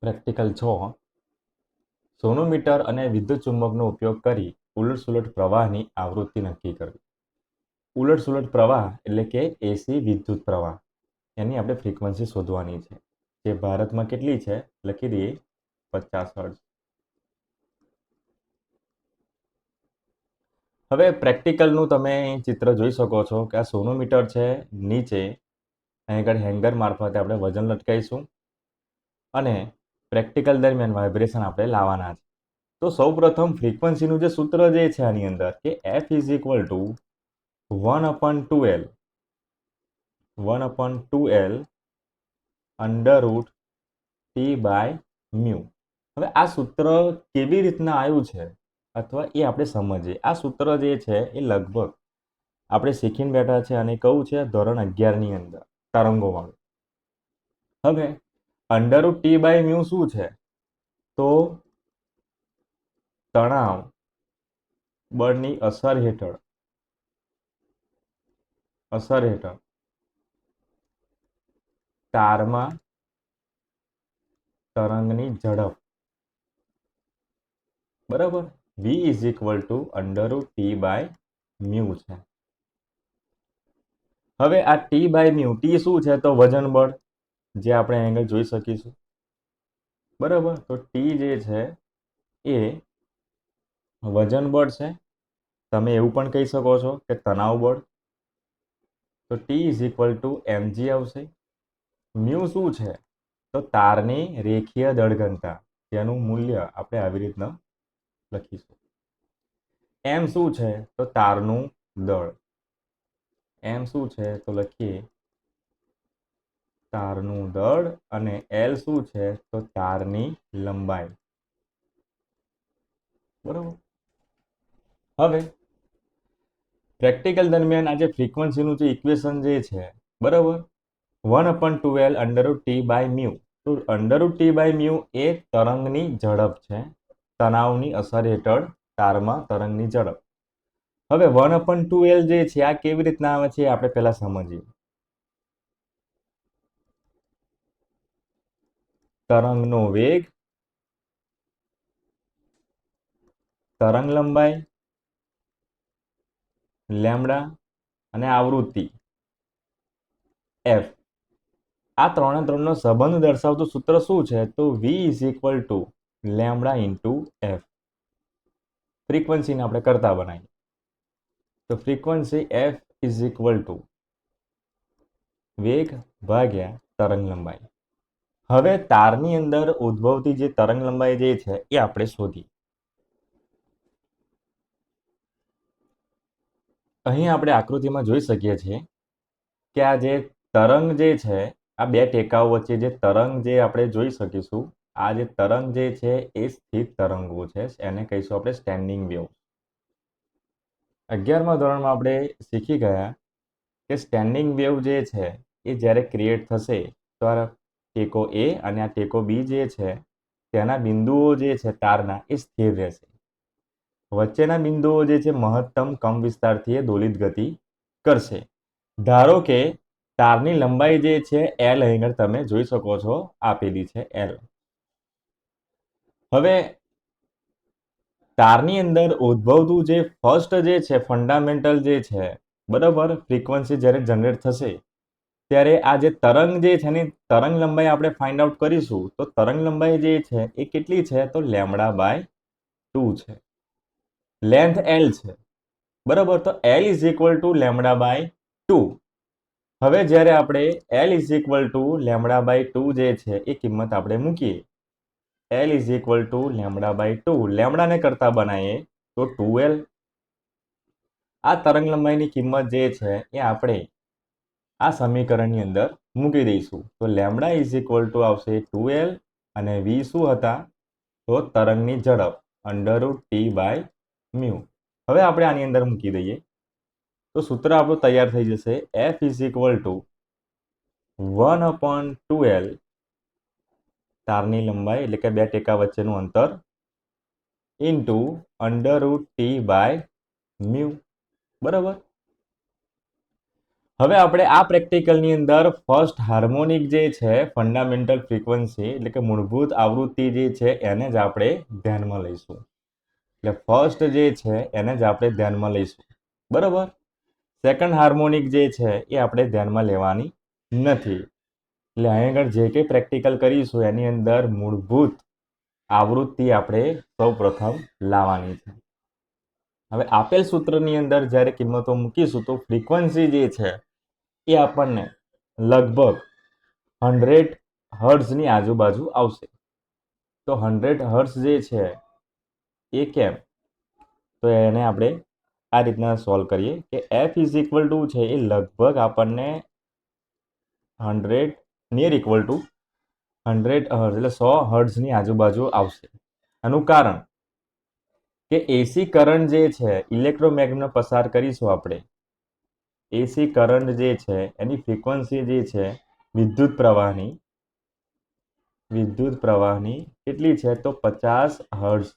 Practical છ. સોનોમીટર અને વિદ્યુત ચુંબકનો ઉપયોગ કરી ઉલટસુલટ પ્રવાહની આવૃત્તિ નક્કી કરવી. ઉલટસુલટ પ્રવાહ એટલે કે એસી વિદ્યુત પ્રવાહ. એની આપણે ફ્રીક્વન્સી શોધવાની છે. જે ભારતમાં કેટલી છે? લખી દઈએ. પચાસ હર્ટ્ઝ. હવે પ્રેક્ટિકલનું તમે ચિત્ર જોઈ શકો છો કે આ સોનોમીટર છે નીચે. અહીં આગળ હેંગર મારફતે આપણે વજન લટકાવીશું અને પ્રેક્ટિકલ દરમિયાન વાઇબ્રેશન આપણે લાવવાના છે. તો સૌપ્રથમ ફ્રીક્વન્સીનું જે સૂત્ર જે છે આની અંદર કે F is equal to one upon two L one upon two L under T by mu હવે આ સૂત્ર કેવી રીતના આવ્યું છે? અથવા એ આપણે સમજીએ. આ સૂત્ર જે છે એ લગભગ આપણે શીખીને બેઠા છે અને કહું છે ધોરણ અગિયારની અંદર તરંગોવાળું. હવે under root T by mu શું છે? તો તણાવ બળની અસર હેઠળ અસર હેઠળ. તારમાં તરંગની ઝડપ. બરાબર? V is equal to under root T by mu છે. હવે આ ટી બાય મ્યુ ટી શું છે? તો વજન બળ. જે આપણે એંગલ જોઈ શકીશું. બરાબર? તો ટી જે છે, એ વજન બળ છે. તમે એવું પણ કહી શકો છો કે તણાવ બળ. તો T is equal to M G આવશે. મ્યુ શું છે? તો તારની રેખીય દળઘનતા, જેનું મૂલ્ય આપણે આવી રીતના લખીશું. એમ શું છે? તો તારનું દળ. એમ શું છે? તો લખીએ તારનું દળ અને એલ શું છે? તો તારની લંબાઈ. બરોબર? હવે, પ્રેક્ટિકલ દરમિયાન આજે ફ્રીક્વન્સીનું જે ઇક્વેશન જે છે, બરાબર? One upon two L under T by mu. તો અંડર ટી બાય મ્યુ એ તરંગની ઝડપ છે. તણાવની અસર હેઠળ તારમાં તરંગની ઝડપ. હવે વન અપન ટુ એલ જે છે, આ કેવી રીતના આવે છે આપણે પહેલાં સમજીએ. તરંગનો વેગ, તરંગ લંબાઈ, લેમડા અને આવૃત્તિ. એફ આ ત્રણે ત્રણનો સંબંધ દર્શાવતું સૂત્ર શું છે? તો V is equal to lambda into F ફ્રીક્વન્સીને આપણે કરતા બનાવીએ. તો frequency F is equal to વેગ ભાગ્યા તરંગ લંબાઈ. હવે તારની અંદર ઉદ્ભવતી જે તરંગ લંબાઈ જે છે એ આપણે શોધી. અહીં આપણે આકૃતિમાં જોઈ શકીએ છીએ કે આ જે તરંગ જે છે, આ બે ટેકાઓ વચ્ચે જે તરંગ જે આપણે જોઈ શકીશું, આ જે તરંગ જે છે એ સ્થિત તરંગો છે, એને કહીશું આપણે સ્ટેન્ડિંગ વેવ અગિયારમા ધોરણમાં આપણે શીખી ગયા કે સ્ટેન્ડિંગ વેવ જે છે એ જ્યારે ક્રિએટ થશે, તો આ ટેકો એ અને આ ટેકો બી જે છે, તેના બિંદુઓ જે છે તારના એ સ્થિર રહેશે. વચ્ચેના બિંદુઓ જે છે મહત્તમ કમ વિસ્તારથી એ દોલિત ગતિ કરશે. ધારો કે તારની લંબાઈ જે છે એલ અહીં તમે જોઈ શકો છો, આપેલી છે એલ હવે તારની અંદર ઉદ્ભવતું જે ફર્સ્ટ જે છે ફંડામેન્ટલ જે છે, બરાબર? ફ્રીક્વન્સી જ્યારે જનરેટ થશે ત્યારે આ જે તરંગ જે છે ને, તરંગ લંબાઈ આપણે ફાઇન્ડ આઉટ કરીશું, તો તરંગ લંબાઈ જે છે એ કેટલી છે? તો લેમડા બાય ટુ છે. લેન્થ એલ છે. બરાબર? તો L is equal to lambda by two. હવે જ્યારે આપણે L is equal to lambda by two જે છે એ કિંમત આપણે મૂકીએ. L is equal to lambda by two. લેમડાને કરતા બનાવીએ તો ટુ એલ આ તરંગ લંબાઈની કિંમત જે છે એ આપણે આ સમીકરણની અંદર મૂકી દઈશું. તો લેમડા ઇઝ ઇક્વલ ટુ આવશે ટુ એલ અને વી શું હતા? તો તરંગની ઝડપ under root T by mu. હવે આપણે આની અંદર મૂકી દઈએ. તો સૂત્ર આપણું તૈયાર થઈ જશે. F is equal to one upon two L તારની લંબાઈ એટલે કે બે ટેકા વચ્ચેનું અંતર into under root T by mu. બરાબર? હવે આપણે આ પ્રેક્ટિકલની અંદર ફર્સ્ટ હાર્મોનિક જે છે ફંડામેન્ટલ ફ્રીક્વન્સી એટલે કે મૂળભૂત આવૃત્તિ જે છે, એને જ આપણે ધ્યાનમાં લઈશું. એટલે ફર્સ્ટ જે છે, એને જ આપણે ધ્યાનમાં લઈશું. બરાબર? સેકન્ડ હાર્મોનિક જે છે, એ આપણે ધ્યાનમાં લેવાની નથી. એટલે અહીં આગળ જે કંઈ પ્રેક્ટિકલ કરીશું, એની અંદર મૂળભૂત આવૃત્તિ આપણે સૌ પ્રથમ લાવવાની છે. હવે આપેલ સૂત્રની અંદર જ્યારે કિંમતો મૂકીશું તો ફ્રીક્વન્સી જે છે એ આપણને લગભગ હંડ્રેડ હર્ટ્ઝની આજુબાજુ આવશે. તો હંડ્રેડ હર્ટ્ઝ જે છે એ કેમ? તો એને આપણે આ રીતના સોલ્વ કરીએ કે એફ ઇઝ ઇક્વલ ટુ છે એ લગભગ આપણને hundred near equal to hundred hertz એટલે સો હર્ટ્ઝની આજુબાજુ આવશે. આનું કારણ કે એસી કરંટ જે છે ઇલેક્ટ્રોમેગ્નેટનો પસાર કરીશું આપણે. એસી કરંટ જે છે, એની ફ્રિકવન્સી જે છે, વિદ્યુત પ્રવાહની વિદ્યુત પ્રવાહની કેટલી છે? તો પચાસ હર્ષ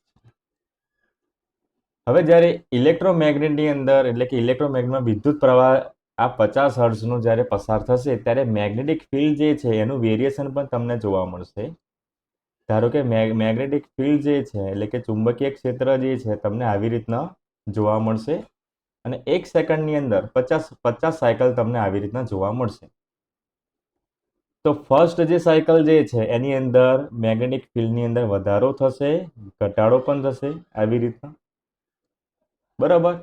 હવે જ્યારે ઇલેક્ટ્રોમેગ્નેટની અંદર, એટલે કે ઇલેક્ટ્રોમેગ્નેટમાં વિદ્યુત પ્રવાહ આ પચાસ હર્ટ્ઝનો જ્યારે પસાર થશે, ત્યારે મેગ્નેટિક ફિલ્ડ જે છે, એનું વેરિએશન પણ તમને જોવા મળશે. ધારો કે મેગ્નેટિક ફિલ્ડ જે છે, એટલે કે ચુંબકીય ક્ષેત્ર જે છે, તમને આવી રીતના જોવા મળશે. અને એક સેકન્ડની અંદર પચાસ પચાસ સાયકલ તમને આવી રીતના જોવા મળશે. તો ફર્સ્ટ જે સાયકલ જે છે, એની અંદર મેગ્નેટિક ફિલ્ડની અંદર વધારો થશે, ઘટાડો પણ થશે આવી રીતના. બરાબર?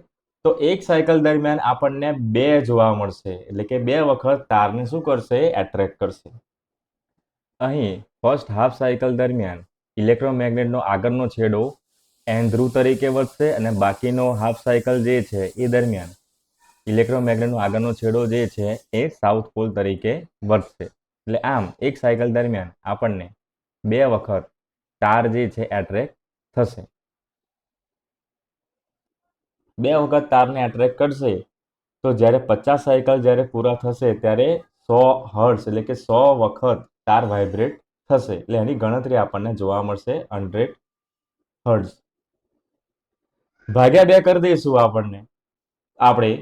તો એક સાયકલ દરમિયાન આપણને બે જોવા મળશે, એટલે કે બે વખત તારને શું કરશે? એટ્રેક્ટ કરશે. અહીં ફર્સ્ટ હાફ સાયકલ દરમિયાન ઇલેક્ટ્રોમેગ્નેટનો આગળનો છેડો એન ધ્રુવ તરીકે વધશે અને બાકીનો હાફ સાયકલ જે છે એ દરમિયાન ઇલેક્ટ્રોમેગ્નેટનો આગળનો છેડો જે છે એ સાઉથ પોલ તરીકે વધશે. એટલે આમ એક સાયકલ દરમિયાન આપણને બે વખત તાર જે છે એટ્રેક્ટ થશે. બે વખત તારને એટ્રેક્ટ કરશે તો જ્યારે પચાસ સાયકલ જ્યારે પૂરા થશે ત્યારે સો હર્ટ્સ એટલે કે સો વખત તાર વાઇબ્રેટ થશે. એટલે એની ગણતરી આપણને જોવા મળશે હંડ્રેડ હર્ડ ભાગ્યા બે કરી દઈશું આપણને. આપણે.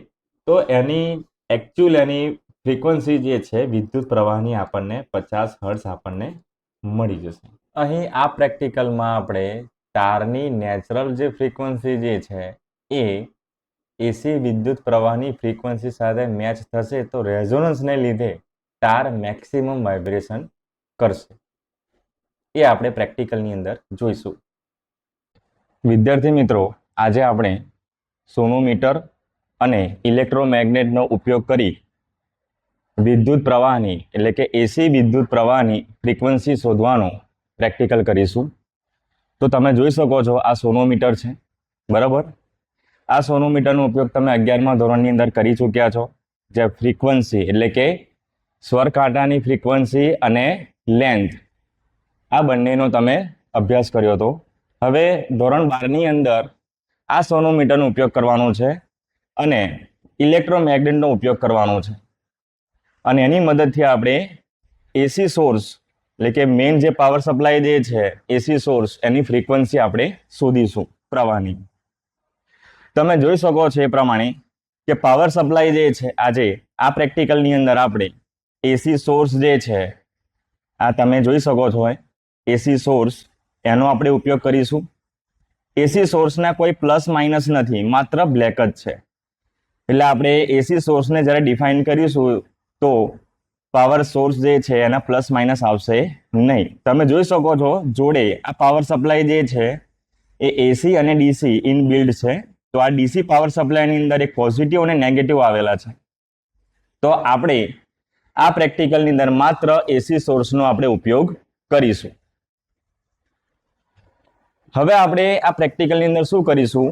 તો એની એકચ્યુઅલ એની ફ્રીક્વન્સી જે છે, વિદ્યુત પ્રવાહની આપણને પચાસ હર્ડ્સ આપણને મળી જશે. અહીં આ પ્રેક્ટિકલમાં આપણે તારની નેચરલ જે ફ્રીક્વન્સી જે છે, એ એસી વિદ્યુત પ્રવાહની ફ્રીક્વન્સી સાથે મેચ થશે. તો રેઝોનન્સને લીધે તાર મેક્સિમમ વાઇબ્રેશન કરશે. એ આપણે પ્રેક્ટિકલની અંદર જોઈશું. વિદ્યાર્થી મિત્રો, આજે આપણે સોનોમીટર અને ઇલેક્ટ્રોમેગ્નેટનો ઉપયોગ કરી વિદ્યુત પ્રવાહની, એટલે કે એસી વિદ્યુત પ્રવાહની ફ્રીક્વન્સી શોધવાનો પ્રેક્ટિકલ કરીશું. તો તમે જોઈ શકો છો, આ સોનોમીટર છે. બરાબર? આ સોનોમીટરનો ઉપયોગ તમે અગિયારમા ધોરણની અંદર કરી ચૂક્યા છો. જે ફ્રીક્વન્સી, એટલે કે સ્વર કાંટાની ફ્રીક્વન્સી અને લેન્થ આ બંનેનો તમે અભ્યાસ કર્યો હતો. હવે ધોરણ બારની અંદર આ સોનોમીટરનો ઉપયોગ કરવાનો છે અને ઇલેક્ટ્રોમેગ્નેટનો ઉપયોગ કરવાનો છે. અને એની મદદથી આપણે એસી સોર્સ એટલે કે મેઇન જે પાવર સપ્લાય જે છે એસી સોર્સ એની ફ્રીક્વન્સી આપણે શોધીશું પ્રવાહની. તમે જોઈ શકો છો એ પ્રમાણે કે પાવર સપ્લાય જે છે, આજે આ પ્રેક્ટિકલની અંદર આપણે એસી સોર્સ જે છે આ તમે જોઈ શકો છો એસી સોર્સ એનો આપણે ઉપયોગ કરીશું. એસી સોર્સના કોઈ પ્લસ માઇનસ નથી, માત્ર બ્લેક જ છે. એટલે આપણે એસી સોર્સને જ્યારે ડિફાઇન કરીશું, તો પાવર સોર્સ જે છે, એના પ્લસ માઇનસ આવશે નહીં. તમે જોઈ શકો છો, જોડે આ પાવર સપ્લાય જે છે, એ એસી અને ડીસી ઇન બિલ્ડ છે. તો આ ડીસી પાવર સપ્લાયની અંદર એક પોઝિટિવ અને નેગેટિવ આવેલા છે. તો આપણે આ પ્રેક્ટિકલની અંદર માત્ર એસી સોર્સનો આપણે ઉપયોગ કરીશું. હવે આપણે આ પ્રેક્ટિકલની અંદર શું કરીશું?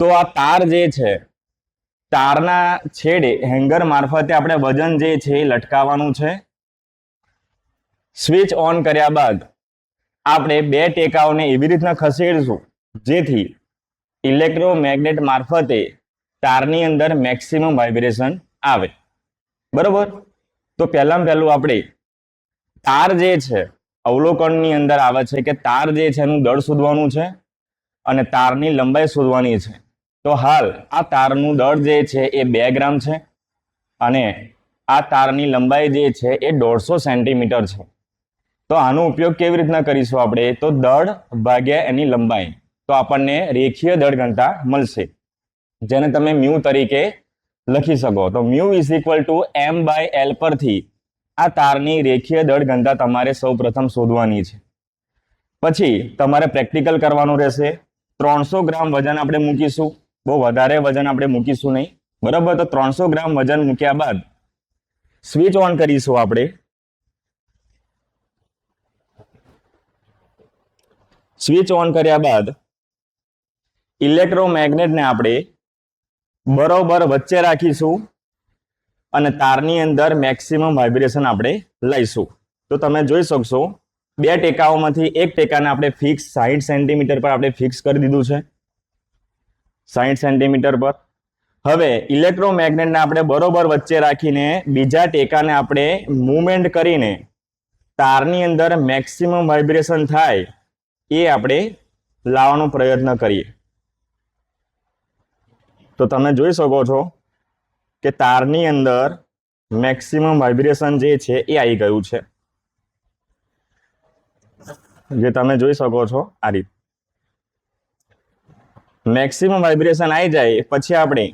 તો આ તાર જે છે, તારના છેડે હેંગર મારફતે આપણે વજન જે છે એ લટકાવવાનું છે. સ્વિચ ઓન કર્યા બાદ આપણે બે ટેકાઓને એવી રીતના ખસેડીશું, જેથી ઇલેક્ટ્રોમેગ્નેટ મારફતે તારની અંદર મેક્સિમમ વાઇબ્રેશન આવે. બરોબર? તો પહેલાં પહેલું આપણે તાર જે છે, અવલોકનની અંદર આવે છે કે તાર જે છે એનું દળ શોધવાનું છે અને તારની લંબાઈ શોધવાની છે. તો હાલ આ તારનું દળ જે છે એ બે ગ્રામ છે અને આ તારની લંબાઈ જે છે એ દોઢસો સેન્ટીમીટર છે. તો આનો ઉપયોગ કેવી રીતના કરીશું આપણે? તો દળ ભાગ્યા એની લંબાઈ. તો આપણને રેખીય દળ ઘનતા મળશે. જેને તમે મ્યુ તરીકે લખી શકો. તો mu is equal to M by L પરથી આ તારની રેખીય દળ ઘનતા તમારે સૌ પ્રથમ શોધવાની છે. પછી તમારે પ્રેક્ટિકલ કરવાનું રહેશે. ત્રણસો ગ્રામ વજન આપણે મૂકીશું. બહુ વધારે વજન આપણે મૂકીશું નહીં. બરાબર? તો ત્રણસો ગ્રામ વજન મૂક્યા બાદ સ્વિચ ઓન કરીશું આપણે. સ્વિચ ઓન કર્યા બાદ ઇલેક્ટ્રોમેગ્નેટને આપણે બરોબર વચ્ચે રાખીશું. અને તારની અંદર મેક્સિમમ વાઇબ્રેશન આપણે લઈશું. તો તમે જોઈ શકશો, બે ટેકાઓમાંથી એક ટેકાને આપણે ફિક્સ સાહીઠ સેન્ટીમીટર પર આપણે ફિક્સ કરી દીધું છે. સાહીઠ સેન્ટીમીટર પર. હવે ઇલેક્ટ્રોમેગ્નેટને આપણે બરોબર વચ્ચે રાખીને બીજા ટેકાને આપણે મૂવમેન્ટ કરીને તારની અંદર મેક્સિમમ વાઇબ્રેશન થાય એ આપણે લાવવાનો પ્રયત્ન કરીએ. તો તમે જોઈ શકો છો કે તારની અંદર મેક્સિમમ વાઇબ્રેશન જે છે એ આવી ગયું છે. જે તમે જોઈ શકો છો આ રીત. મેક્સિમમ વાઇબ્રેશન આવી જાય પછી આપણે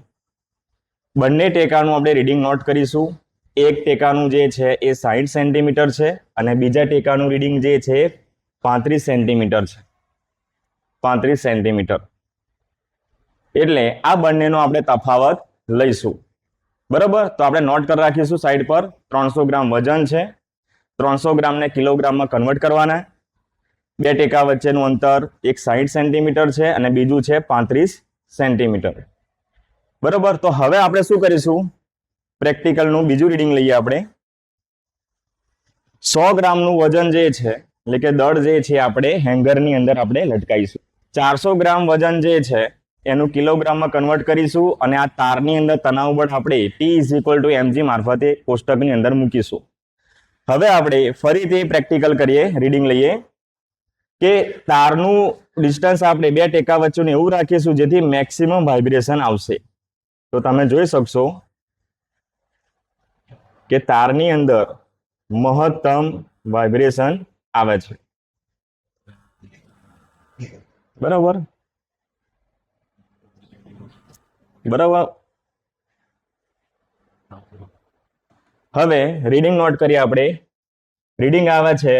બંને ટેકાનું આપણે રીડિંગ નોટ કરીશું. એક ટેકાનું જે છે એ સાહીઠ સેન્ટીમીટર છે અને બીજા ટેકાનું રીડિંગ જે છે પાંત્રીસ સેન્ટીમીટર છે. પાંત્રીસ સેન્ટીમીટર એટલે આ બંનેનો આપણે તફાવત લઈશું. બરાબર? તો આપણે નોટ કરી રાખીશું સાઈડ પર. ત્રણસો ગ્રામ વજન છે. ત્રણસો ગ્રામને કિલોગ્રામમાં કન્વર્ટ કરવાના. બે ટેકા વચ્ચેનું અંતર એક સાહીઠ સેન્ટીમીટર છે અને બીજું છે પાંત્રીસ સેન્ટીમીટર. બરાબર? તો હવે આપણે શું કરીશું? પ્રેક્ટિકલનું બીજું રીડિંગ લઈએ આપણે. સો ગ્રામનું વજન જે છે, એટલે કે દળ જે છે આપણે હેંગરની અંદર આપણે લટકાવીશું ચારસો ગ્રામ વજન જે છે એનું કિલોગ્રામમાં કન્વર્ટ કરીશું અને આ તારની અંદર તણાવ બળ આપણે T is equal to M G મારફતે કોષ્ટકની અંદર મૂકીશું. હવે આપણે ફરીથી પ્રેક્ટિકલ કરીએ રીડિંગ લઈએ કે તારનું ડિસ્ટન્સ આપણે બે ટેકા વચ્ચેનું એવું રાખીશું જેથી મેક્સિમમ વાઇબ્રેશન આવશે. તો તમે જોઈ શકશો કે તારની અંદર મહત્તમ વાઇબ્રેશન આવે છે. બરાબર? બરાબર? હવે રીડિંગ નોટ કરીએ આપણે. રીડિંગ આવે છે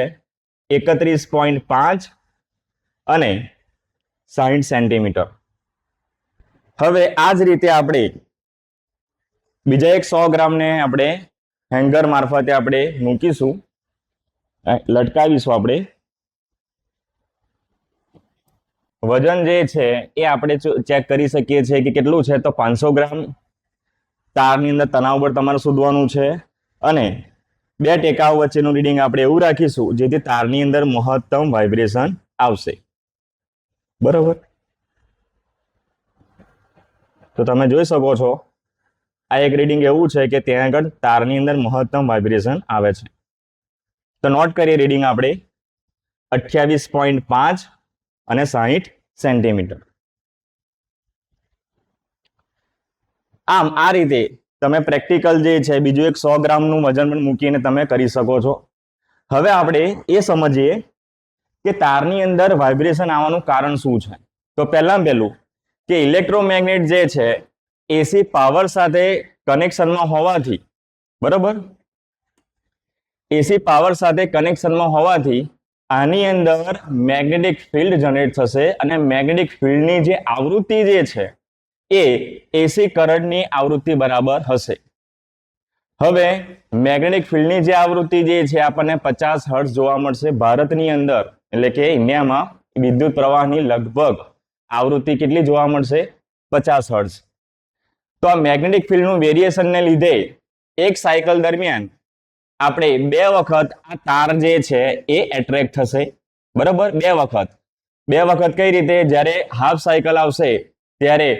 એકત્રીસ પોઈન્ટ પાંચ અને સાહીઠ સેન્ટીમીટર. હવે આ જ રીતે આપણે બીજા એક સો ગ્રામને આપણે હેંગર મારફતે આપણે મૂકીશું. લટકાવીશું આપણે. વજન જે છે એ આપણે ચેક કરી શકીએ છીએ કે કેટલું છે. તો પાંચસો ગ્રામ તારની અંદર તણાવ બળ તમારે શોધવાનું છે. અને બે ટેકાઓ વચ્ચેનું રીડિંગ આપણે એવું રાખીશું, જેથી તારની અંદર મહત્તમ વાઇબ્રેશન આવશે. બરોબર? તો તમે જોઈ શકો છો, આ એક રીડિંગ એવું છે કે ત્યાં આગળ તારની અંદર મહત્તમ વાઇબ્રેશન આવે છે. તો નોટ કરીએ રીડિંગ આપણે અઠ્યાવીસ પોઈન્ટ પાંચ અને સાહીઠ સેન્ટીમીટર. આમ આ રીતે તમે પ્રેક્ટિકલ જે છે, બીજું એક સો ગ્રામનું વજન પણ મૂકીને તમે કરી શકો છો. હવે આપણે એ સમજીએ કે તારની અંદર વાઇબ્રેશન આવવાનું કારણ શું છે? તો પહેલાં પહેલું કે ઇલેક્ટ્રોમેગ્નેટ જે છે, એસી પાવર સાથે કનેક્શનમાં હોવાથી, બરોબર? એસી પાવર સાથે કનેક્શનમાં હોવાથી આની અંદર મેગ્નેટિક ફિલ્ડ જનરેટ થશે અને મેગ્નેટિક ફિલ્ડની જે આવૃત્તિ જે છે, એ એસી કરંટની આવૃત્તિ બરાબર હશે. હવે મેગ્નેટિક ફિલ્ડની જે આવૃત્તિ જે છે, આપણને પચાસ હર્ટ્ઝ જોવા મળશે. ભારતની અંદર, એટલે કે ઇન્ડિયામાં, વિદ્યુત પ્રવાહની લગભગ આવૃત્તિ કેટલી જોવા મળશે? પચાસ હર્ટ્ઝ. તો આ મેગ્નેટિક ફિલ્ડનું વેરિએશનને લીધે એક સાયકલ દરમિયાન આપણે બે વખત આ તાર જે છે એ એટ્રેક્ટ થશે. બરાબર? બે વખત. બે વખત કઈ રીતે? જ્યારે હાફ સાયકલ આવશે, ત્યારે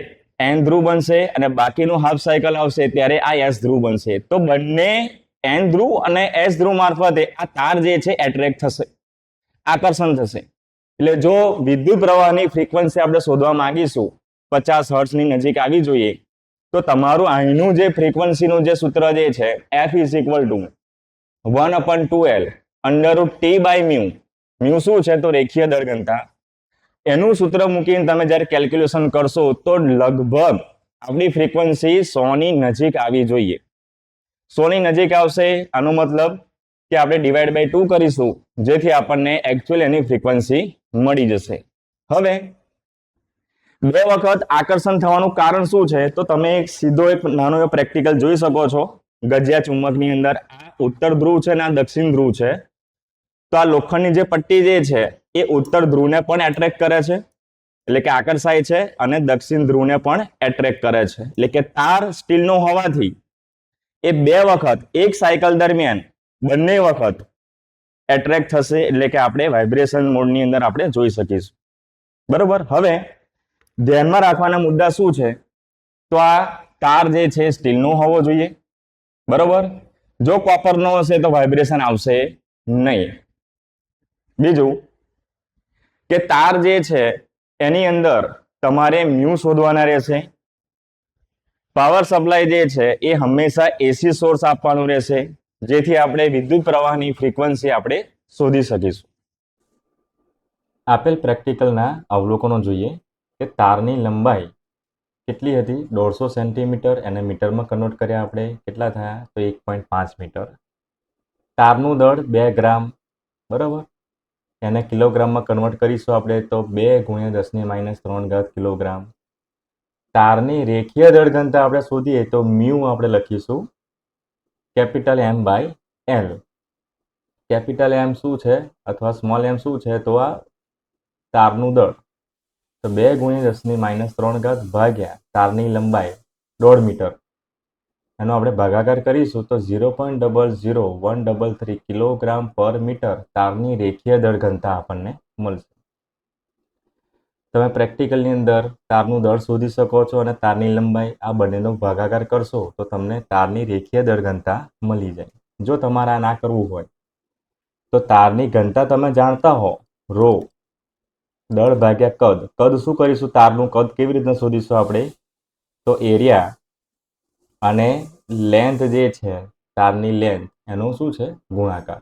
એન ધ્રુવ બનશે અને બાકીનું હાફ સાયકલ આવશે, ત્યારે આ એસ ધ્રુવ બનશે. તો બંને એન ધ્રુવ અને એસ ધ્રુવ મારફતે આ તાર જે છે એટ્રેક્ટ થશે. આકર્ષણ થશે. એટલે જો વિદ્યુત પ્રવાહની ફ્રીક્વન્સી આપણે શોધવા માંગીશું, પચાસ હર્ટ્સની નજીક આવી જોઈએ, તો તમારું અહીંનું જે ફ્રીક્વન્સીનું જે સૂત્ર જે છે F is equal to one upon two L under T by mu mu શું છે તો રેખીય દર ઘનતા એનું સૂત્ર મૂકીને તમે જ્યારે કેલ્ક્યુલેશન કરશો તો લગભગ આપણી ફ્રીક્વન્સી સોની નજીક આવી જોઈએ. સોની નજીક આવશે, આનો મતલબ કે આપણે ડિવાઈડ બાય ટુ કરીશું, જેથી આપણને એકચ્યુઅલ એની ફ્રીક્વન્સી મળી જશે. હવે, બે વખત આકર્ષણ થવાનું કારણ શું છે? તો તમે એક સીધો એક નાનો એવો પ્રેક્ટિકલ જોઈ શકો છો. ગજિયા ચુંબકની અંદર આ ઉત્તર ધ્રુવ છે અને આ દક્ષિણ ધ્રુવ છે. તો આ લોખંડની જે પટ્ટી જે છે, એ ઉત્તર ધ્રુવને પણ એટ્રેક્ટ કરે છે. એટલે કે આકર્ષાય છે અને દક્ષિણ ધ્રુવને પણ એટ્રેક્ટ કરે છે. એટલે કે તાર સ્ટીલનો હોવાથી એ બે વખત, એક સાયકલ દરમિયાન બંને વખત એટ્રેક્ટ થશે. એટલે કે આપણે વાઇબ્રેશન મોડની અંદર આપણે જોઈ શકીશું. બરોબર? હવે ધ્યાનમાં રાખવાના મુદ્દા શું છે? તો આ તાર જે છે, સ્ટીલનો હોવો જોઈએ. બરોબર? જો કોપરનો હશે તો વાઇબ્રેશન આવશે નહીં. બીજું કે તાર જે છે, એની અંદર તમારે મ્યુ શોધવાના રહેશે. પાવર સપ્લાય જે છે, એ હંમેશા એસી સોર્સ આપવાનું રહેશે, જેથી આપણે વિદ્યુત પ્રવાહની ફ્રીક્વન્સી આપણે શોધી શકીશું. આપેલ પ્રેક્ટિકલના અવલોકનો જોઈએ કે તારની લંબાઈ કેટલી હતી? દોઢસો સેન્ટીમીટર એને મીટરમાં કન્વર્ટ કર્યા આપણે. કેટલા થયા? તો એક પોઈન્ટ પાંચ મીટર. તારનું દળ બે ગ્રામ. બરાબર? એને કિલોગ્રામમાં કન્વર્ટ કરીશું આપણે તો બે ગુણ્યા દસની માઇનસ ત્રણ ઘાત કિલોગ્રામ. તારની રેખીય દળ ઘનતા આપણે શોધીએ તો મ્યુ આપણે લખીશું capital M by L capital M શું છે? અથવા સ્મોલ એમ શું છે? તો આ તારનું દળ. તો બે ગુણ્યા દસની માઇનસ ત્રણ ઘાત ભાગ્યા તારની લંબાઈ દોઢ મીટર. એનો આપણે ભાગાકાર કરીશું તો zero point double zero one double three kilogram પર મીટર તારની રેખીય દળ ઘનતા આપણને મળશે. તમે પ્રેક્ટિકલની અંદર તારનું દળ શોધી શકો છો અને તારની લંબાઈ આ બંનેનો ભાગાકાર કરશો તો તમને તારની રેખીય દળ ઘનતા મળી જાય. જો તમારે આ ના કરવું હોય તો તારની ઘનતા તમે જાણતા હો રો દળ ભાગ્યા કદ. કદ શું કરીશું? તારનું કદ કેવી રીતના શોધીશું આપણે? તો એરિયા અને લેન્થ જે છે, તારની લેન્થ એનું શું છે? ગુણાકાર.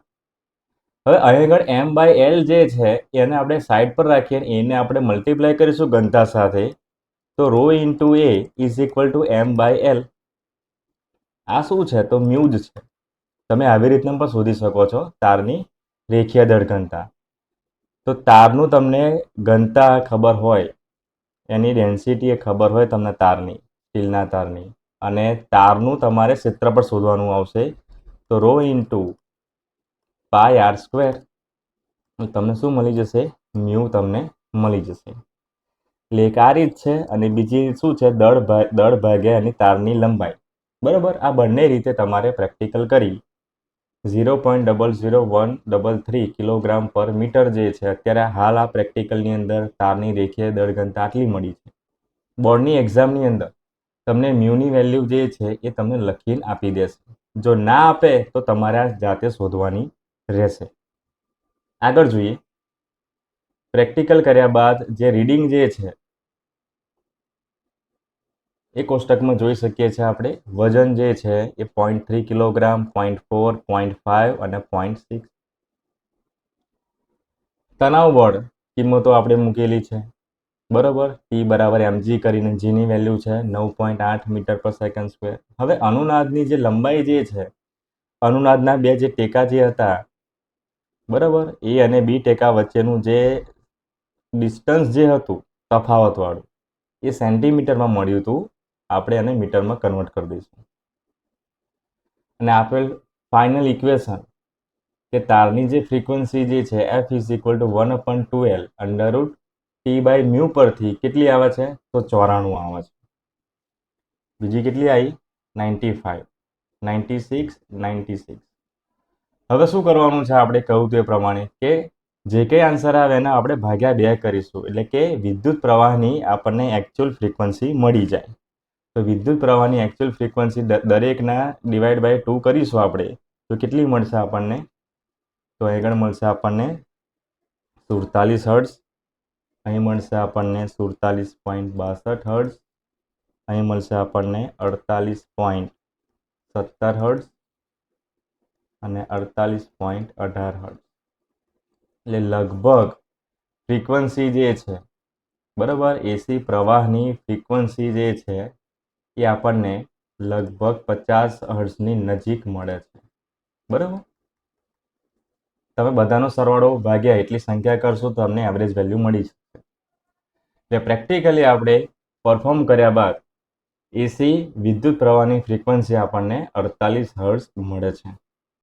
હવે અહીં આગળ એમ બાય એલ જે છે, એને આપણે સાઈડ પર રાખીએ એને આપણે મલ્ટીપ્લાય કરીશું ઘનતા સાથે. તો rho into A is equal to M by L આ શું છે? તો મ્યુજ છે. તમે આવી રીતના પણ શોધી શકો છો તારની રેખીય દળ ઘનતા. તો તારનું તમને ઘનતા ખબર હોય, એની ડેન્સિટી એ ખબર હોય તમને તારની, સ્ટીલના તારની. અને તારનું તમારે ક્ષેત્રફળ શોધવાનું આવશે. તો rho into pi R square તમને શું મળી જશે? મ્યુ તમને મળી જશે. એટલે એક આ રીત છે અને બીજી શું છે? દળ ભાગ દળ ભાગ્યા એની તારની લંબાઈ. બરાબર? આ બંને રીતે તમારે પ્રેક્ટિકલ કરી zero point double zero one double three kilogram પર મીટર જે છે, અત્યારે હાલ આ પ્રેક્ટિકલની અંદર તારની રેખીય દળ ઘનતા આટલી મળી છે. બોર્ડની એક્ઝામની અંદર તમને મ્યુની વેલ્યુ જે છે એ તમને લખીને આપી દેશે. જો ના આપે તો તમારે જાતે શોધવાની રહેશે. આગળ જોઈએ. પ્રેક્ટિકલ કર્યા બાદ જે રીડિંગ જે છે એ કોષ્ટકમાં જોઈ શકીએ છીએ આપણે. વજન જે છે એ point three kilogram point four point five અને પોઈન્ટ સિક્સ તણાવ બળ કિંમતો આપણે મૂકેલી છે. બરોબર? ટી બરાબર એમજી કરીને જીની વેલ્યુ છે નવ પોઈન્ટ આઠ મીટર પર સેકન્ડ સ્ક્વેર હવે અનુનાદની જે લંબાઈ જે છે, અનુનાદના બે જે ટેકા જે હતા, બરાબર? એ અને બી ટેકા વચ્ચેનું જે ડિસ્ટન્સ જે હતું તફાવતવાળું એ સેન્ટીમીટરમાં મળ્યું હતું. આપણે એને મીટરમાં કન્વર્ટ કરી દઈશું. અને આપેલ ફાઇનલ ઇક્વેશન કે તારની જે ફ્રીક્વન્સી જે છે F is equal to one upon two L under T by mu પરથી કેટલી આવે છે? તો ચોરાણું આવે છે. બીજી કેટલી આવી? Ninety five ninety six ninety six હવે શું કરવાનું છે આપણે કહ્યું તે પ્રમાણે કે જે કંઈ આન્સર આવે એને આપણે ભાગ્યા બે કરીશું. એટલે કે વિદ્યુત પ્રવાહની આપણને એકચ્યુઅલ ફ્રીક્વન્સી મળી જાય. તો વિદ્યુત પ્રવાહની એકચ્યુઅલ ફ્રીક્વન્સી દરેકના ડિવાઈડ બાય ટુ કરીશું આપણે. તો કેટલી મળશે આપણને? તો આગળ મળશે આપણને સુડતાલીસ હર્ટ્સ અહીં મળશે આપણને સુડતાલીસ પોઈન્ટ બાસઠ હર્ટ્સ અહીં મળશે આપણને અડતાલીસ પોઈન્ટ સત્તર હર્ટ્સ અને અડતાલીસ પોઈન્ટ અઢાર હર્ટ્સ એટલે લગભગ ફ્રીક્વન્સી જે છે, બરાબર? એસી પ્રવાહની ફ્રીક્વન્સી જે છે એ આપણને લગભગ પચાસ હર્ષની નજીક મળે છે. બરાબર? તમે બધાનો સરવાળો ભાગ્યા એટલી સંખ્યા કરશો તો તમને એવરેજ વેલ્યુ મળી શકે એટલે પ્રેક્ટિકલી આપણે પરફોર્મ કર્યા બાદ એસી વિદ્યુત પ્રવાહની ફ્રીક્વન્સી આપણને અડતાલીસ હર્ષ મળે છે.